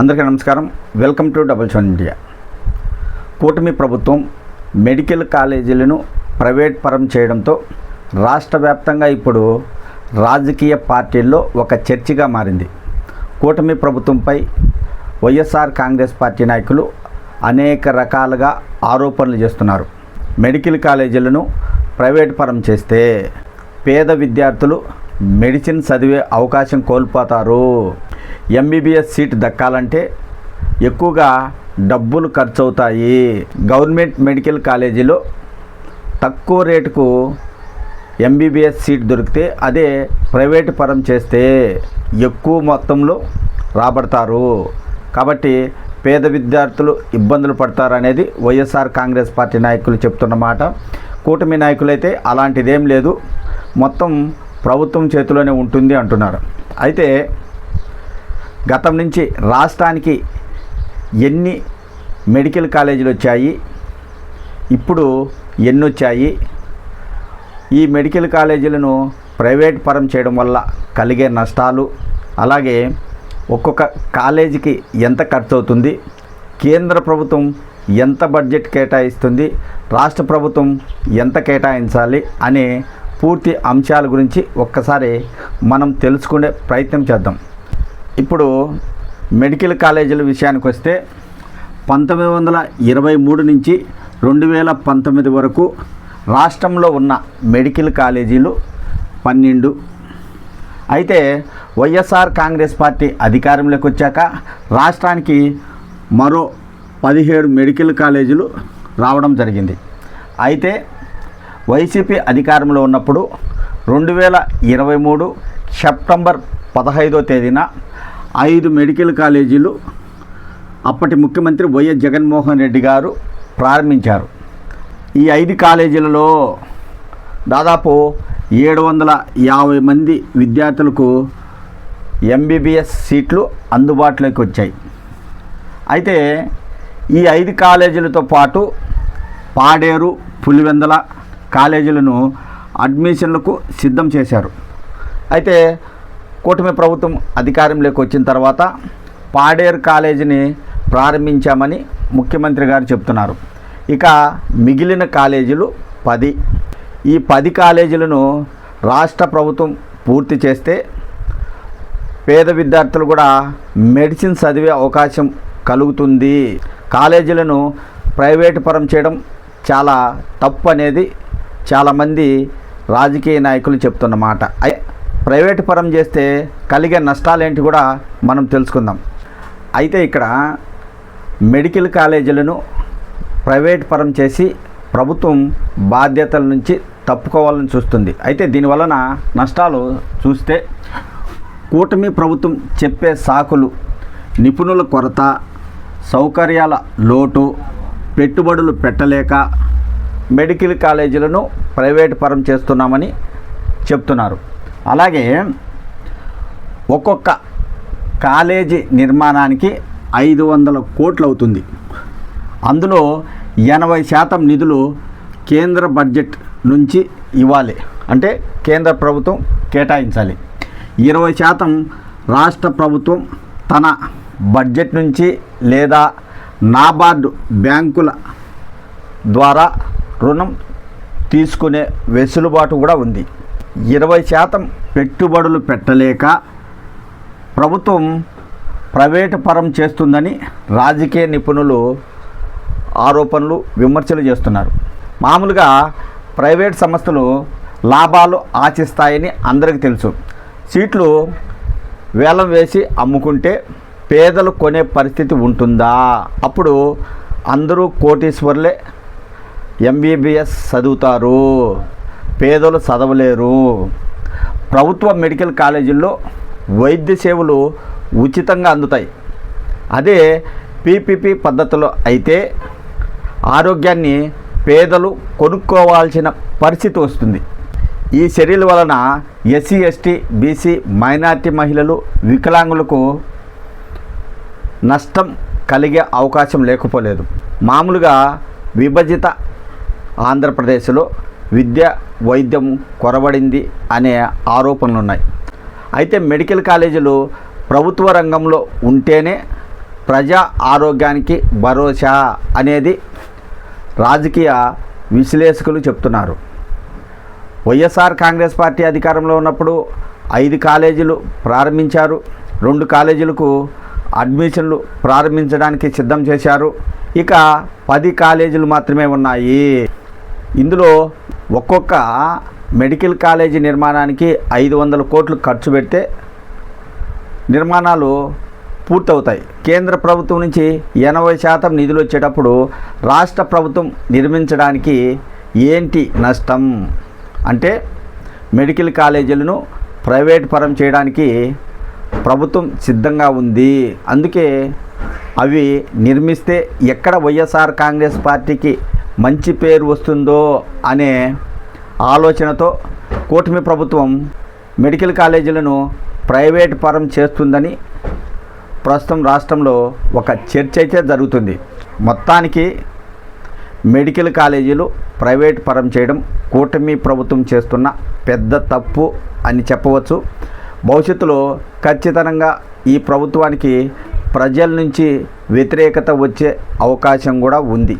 అందరికీ నమస్కారం. Welcome to double seven India. కూటమి ప్రభుత్వం మెడికల్ కాలేజీలను ప్రైవేట్ పరం చేయడంతో రాష్ట్ర వ్యాప్తంగా ఇప్పుడు రాజకీయ పార్టీల్లో ఒక చర్చగా మారింది. కూటమి ప్రభుత్వంపై వైఎస్ఆర్ కాంగ్రెస్ పార్టీ నాయకులు అనేక రకాలుగా ఆరోపణలు చేస్తున్నారు. మెడికల్ కాలేజీలను ప్రైవేట్ పరం చేస్తే పేద విద్యార్థులు మెడిసిన్ చదివే అవకాశం కోల్పోతారు. ఎంబీబీఎస్ సీట్ దక్కాలంటే ఎక్కువగా డబ్బులు ఖర్చు అవుతాయి గవర్నమెంట్ మెడికల్ కాలేజీలో తక్కువ రేటుకు ఎంబీబీఎస్ సీట్ దొరికితే అదే ప్రైవేట్ పరం చేస్తే ఎక్కువ మొత్తంలో రాబడతారు. కాబట్టి పేద విద్యార్థులు ఇబ్బందులు పడతారనేది వైఎస్ఆర్ కాంగ్రెస్ పార్టీ నాయకులు చెప్తున్న మాట. కూటమి నాయకులైతే అలాంటిదేం లేదు. మొత్తం ప్రభుత్వం చేతిలోనే ఉంటుంది అంటున్నారు. అయితే గతం నుంచి రాష్ట్రానికి ఎన్ని మెడికల్ కాలేజీలు వచ్చాయి ఇప్పుడు ఎన్ని వచ్చాయి ఈ మెడికల్ కాలేజీలను ప్రైవేట్ పరం చేయడం వల్ల కలిగే నష్టాలు అలాగే ఒక్కొక్క కాలేజీకి ఎంత ఖర్చు అవుతుంది కేంద్ర ప్రభుత్వం ఎంత బడ్జెట్ కేటాయిస్తుంది రాష్ట్ర ప్రభుత్వం ఎంత కేటాయించాలి అనే పూర్తి అంశాల గురించి ఒక్కసారి మనం తెలుసుకునే ప్రయత్నం చేద్దాం. ఇప్పుడు మెడికల్ కాలేజీల విషయానికి వస్తే పంతొమ్మిది వందల ఇరవై మూడు నుంచి రెండు వేల పంతొమ్మిది వరకు రాష్ట్రంలో ఉన్న మెడికల్ కాలేజీలు పన్నెండు. అయితే వైఎస్ఆర్ కాంగ్రెస్ పార్టీ అధికారంలోకి వచ్చాక రాష్ట్రానికి మరో పదిహేడు మెడికల్ కాలేజీలు రావడం జరిగింది. అయితే వైసీపీ అధికారంలో ఉన్నప్పుడు రెండు వేల ఇరవై మూడు సెప్టెంబర్ పదహైదో తేదీన ఐదు మెడికల్ కాలేజీలు అప్పటి ముఖ్యమంత్రి వైఎస్ జగన్మోహన్ రెడ్డి గారు ప్రారంభించారు. ఈ ఐదు కాలేజీలలో దాదాపు ఏడు వందల యాభై మంది విద్యార్థులకు ఎంబీబీఎస్ సీట్లు అందుబాటులోకి వచ్చాయి. అయితే ఈ ఐదు కాలేజీలతో పాటు పాడేరు పులివెందల కాలేజీలను అడ్మిషన్లకు సిద్ధం చేశారు. అయితే కూటమి ప్రభుత్వం అధికారంలోకి వచ్చిన తర్వాత పాడేరు కాలేజీని ప్రారంభించామని ముఖ్యమంత్రి గారు చెప్తున్నారు. ఇక మిగిలిన కాలేజీలు పది. ఈ పది కాలేజీలను రాష్ట్ర ప్రభుత్వం పూర్తి చేస్తే పేద విద్యార్థులు కూడా మెడిసిన్ చదివే అవకాశం కలుగుతుంది. కాలేజీలను ప్రైవేటు పరం చేయడం చాలా తప్పు అనేది చాలామంది రాజకీయ నాయకులు చెప్తున్నమాట ప్రైవేట్ పరం చేస్తే కలిగే నష్టాలేంటి కూడా మనం తెలుసుకుందాం. అయితే ఇక్కడ మెడికల్ కాలేజీలను ప్రైవేట్ పరం చేసి ప్రభుత్వం బాధ్యతల నుంచి తప్పుకోవాలని చూస్తుంది. అయితే దీనివలన నష్టాలు చూస్తే కూటమి ప్రభుత్వం చెప్పే సాకులు నిపుణుల కొరత సౌకర్యాల లోటు పెట్టుబడులు పెట్టలేక మెడికల్ కాలేజీలను ప్రైవేట్ పరం చేస్తున్నామని చెప్తున్నారు. అలాగే ఒక్కొక్క కాలేజీ నిర్మాణానికి ఐదు వందల కోట్లు అవుతుంది అందులో ఎనభై శాతం నిధులు కేంద్ర బడ్జెట్ నుంచి ఇవ్వాలి. అంటే కేంద్ర ప్రభుత్వం కేటాయించాలి. ఇరవై శాతం రాష్ట్ర ప్రభుత్వం తన బడ్జెట్ నుంచి లేదా నాబార్డు బ్యాంకుల ద్వారా రుణం తీసుకునే వెసులుబాటు కూడా ఉంది. ఇరవై శాతం పెట్టుబడులు పెట్టలేక ప్రభుత్వం ప్రైవేటు పరం చేస్తుందని రాజకీయ నిపుణులు ఆరోపణలు విమర్శలు చేస్తున్నారు. మామూలుగా ప్రైవేట్ సంస్థలు లాభాలు ఆశిస్తాయని అందరికీ తెలుసు. సీట్లు వేలం వేసి అమ్ముకుంటే పేదలు కొనే పరిస్థితి ఉంటుందా? అప్పుడు అందరూ కోటీశ్వర్లే ఎంబీబీఎస్ చదువుతారు. పేదలు చదవలేరు. ప్రభుత్వ మెడికల్ కాలేజీల్లో వైద్య సేవలు ఉచితంగా అందుతాయి. అదే పీపీపీ పద్ధతిలో అయితే ఆరోగ్యాన్ని పేదలు కొనుక్కోవాల్సిన పరిస్థితి వస్తుంది. ఈ చర్యల వలన ఎస్సీ ఎస్టీ బీసీ మైనార్టీ మహిళలు వికలాంగులకు నష్టం కలిగే అవకాశం లేకపోలేదు. మామూలుగా విభజిత ఆంధ్రప్రదేశ్లో విద్య వైద్యం కొరబడింది అనే ఆరోపణలు ఉన్నాయి అయితే మెడికల్ కాలేజీలు ప్రభుత్వ రంగంలో ఉంటేనే ప్రజా ఆరోగ్యానికి భరోసా అనేది రాజకీయ విశ్లేషకులు చెప్తున్నారు. వైఎస్ఆర్ కాంగ్రెస్ పార్టీ అధికారంలో ఉన్నప్పుడు ఐదు కాలేజీలు ప్రారంభించారు. రెండు కాలేజీలకు అడ్మిషన్లు ప్రారంభించడానికి సిద్ధం చేశారు. ఇక పది కాలేజీలు మాత్రమే ఉన్నాయి. ఇందులో ఒక్కొక్క మెడికల్ కాలేజీ నిర్మాణానికి ఐదు వందల కోట్లు ఖర్చు పెడితే నిర్మాణాలు పూర్తవుతాయి. కేంద్ర ప్రభుత్వం నుంచి ఎనభై శాతం నిధులు వచ్చేటప్పుడు రాష్ట్ర ప్రభుత్వం నిర్మించడానికి ఏంటి నష్టం? అంటే మెడికల్ కాలేజీలను ప్రైవేట్ పరం చేయడానికి ప్రభుత్వం సిద్ధంగా ఉంది. అందుకే అవి నిర్మిస్తే ఎక్కడ వైఎస్ఆర్ కాంగ్రెస్ పార్టీకి మంచి పేరు వస్తుందో అనే ఆలోచనతో కూటమి ప్రభుత్వం మెడికల్ కాలేజీలను ప్రైవేట్ పరం చేస్తుందని ప్రస్తుతం రాష్ట్రంలో ఒక చర్చ అయితే జరుగుతుంది. మొత్తానికి మెడికల్ కాలేజీలు ప్రైవేట్ పరం చేయడం కూటమి ప్రభుత్వం చేస్తున్న పెద్ద తప్పు అని చెప్పవచ్చు. భవిష్యత్తులో ఖచ్చితంగా ఈ ప్రభుత్వానికి ప్రజల నుంచి వ్యతిరేకత వచ్చే అవకాశం కూడా ఉంది.